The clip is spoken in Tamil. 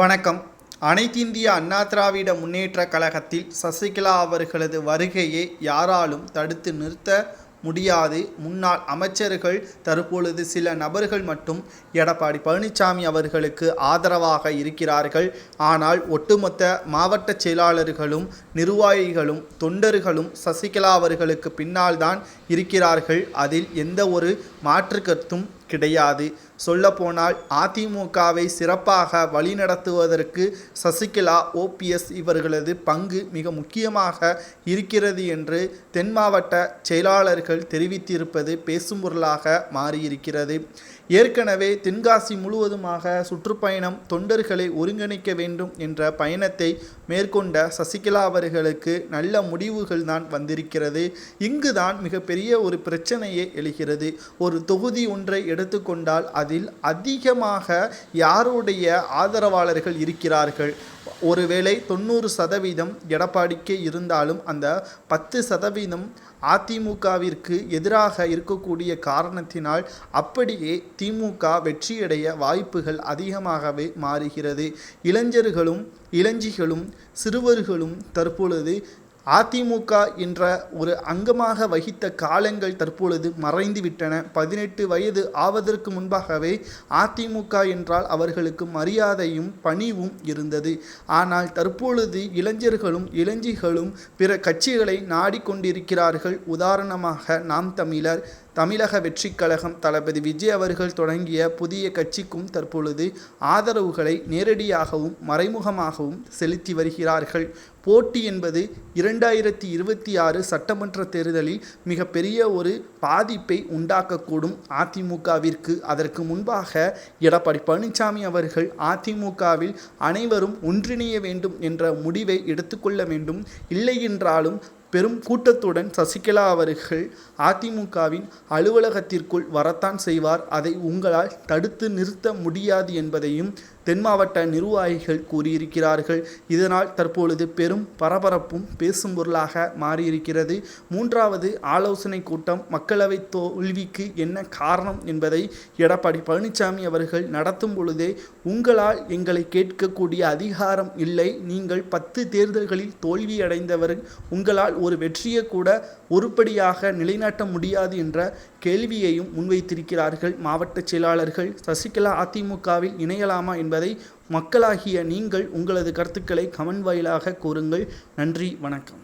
வணக்கம். அனைத்திந்திய அண்ணா திராவிட முன்னேற்ற கழகத்தில் சசிகலா அவர்களது வருகையை யாராலும் தடுத்து நிறுத்த முடியாது. முன்னாள் அமைச்சர்கள் தற்பொழுது சில நபர்கள் மட்டும் எடப்பாடி பழனிசாமி அவர்களுக்கு ஆதரவாக இருக்கிறார்கள். ஆனால் ஒட்டுமொத்த மாவட்ட செயலாளர்களும் நிர்வாகிகளும் தொண்டர்களும் சசிகலா அவர்களுக்கு பின்னால்தான் இருக்கிறார்கள். அதில் எந்த ஒரு மாற்று கருத்தும் கிடையாது. சொல்லப்போனால் அதிமுகவை சிறப்பாக வழிநடத்துவதற்கு சசிகலா ஓபிஎஸ் இவர்களது பங்கு மிக முக்கியமாக இருக்கிறது என்று தென் மாவட்ட செயலாளர்கள் தெரிவித்திருப்பது பேசும் பொருளாக மாறியிருக்கிறது. ஏற்கனவே தென்காசி முழுவதுமாக சுற்றுப்பயணம் தொண்டர்களை ஒருங்கிணைக்க வேண்டும் என்ற பயணத்தை மேற்கொண்ட சசிகலா அவர்களுக்கு நல்ல முடிவுகள் தான் வந்திருக்கிறது. இங்குதான் மிகப்பெரிய ஒரு பிரச்சனையே எழுகிறது. ஒரு தொகுதி ஒன்றை எடுத்துக்கொண்டால் அதில் அதிகமாக யாருடைய ஆதரவாளர்கள் இருக்கிறார்கள்? ஒருவேளை தொண்ணூறு சதவீதம் எடப்பாடிக்கே இருந்தாலும் அந்த பத்து சதவீதம் அதிமுகவிற்கு எதிராக இருக்கக்கூடிய காரணத்தினால் அப்படியே திமுக வெற்றியடைய வாய்ப்புகள் அதிகமாகவே மாறுகிறது. இளைஞர்களும் இளஞ்சிகளும் சிறுவர்களும் தற்பொழுது அதிமுக என்ற ஒரு அங்கமாக வகித்த காலங்கள் தற்பொழுது மறைந்துவிட்டன. பதினெட்டு வயது ஆவதற்கு முன்பாகவே அதிமுக என்றால் அவர்களுக்கு மரியாதையும் பணிவும் இருந்தது. ஆனால் தற்பொழுது இளைஞர்களும் இளைஞிகளும் பிற கட்சிகளை நாடிக்கொண்டிருக்கிறார்கள். உதாரணமாக நாம் தமிழர் தமிழக வெற்றிக் கழகம் தளபதி விஜய் அவர்கள் தொடங்கிய புதிய கட்சிக்கும் தற்பொழுது ஆதரவுகளை நேரடியாகவும் மறைமுகமாகவும் செலுத்தி வருகிறார்கள். போட்டி என்பது இரண்டாயிரத்தி இருபத்தி ஆறு சட்டமன்ற தேர்தலில் மிகப்பெரிய ஒரு பாதிப்பை உண்டாக்கக்கூடும் அதிமுகவிற்கு. அதற்கு முன்பாக எடப்பாடி பழனிசாமி அவர்கள் அதிமுகவில் அனைவரும் ஒன்றிணைய வேண்டும் என்ற முடிவை எடுத்துக்கொள்ள வேண்டும். இல்லை என்றாலும் பெரும் கூட்டத்துடன் சசிகலா அவர்கள் அதிமுகவின் அலுவலகத்திற்குள் வரத்தான் செய்வார். அதை உங்களால் தடுத்து நிறுத்த முடியாது என்பதையும் தென் மாவட்ட நிர்வாகிகள் கூறியிருக்கிறார்கள். இதனால் தற்பொழுது பெரும் பரபரப்பும் பேசும் பொருளாக மாறியிருக்கிறது. மூன்றாவது ஆலோசனை கூட்டம் மக்களவை தோல்விக்கு என்ன காரணம் என்பதை எடப்பாடி பழனிசாமி அவர்கள் நடத்தும் பொழுதே உங்களால் எங்களை கேட்கக்கூடிய அதிகாரம் இல்லை. நீங்கள் பத்து தேர்தல்களில் தோல்வியடைந்தவர் உங்களால் ஒரு வெற்றியை கூட உருப்படியாக நிலைநாட்ட முடியாது என்ற கேள்வியையும் முன்வைத்திருக்கிறார்கள் மாவட்ட செயலாளர்கள். சசிகலா அதிமுகவில் இணையலாமா என்பதை மக்களாகிய நீங்கள் உங்களது கருத்துக்களை கமெண்ட் வாயிலாக கூறுங்கள். நன்றி வணக்கம்.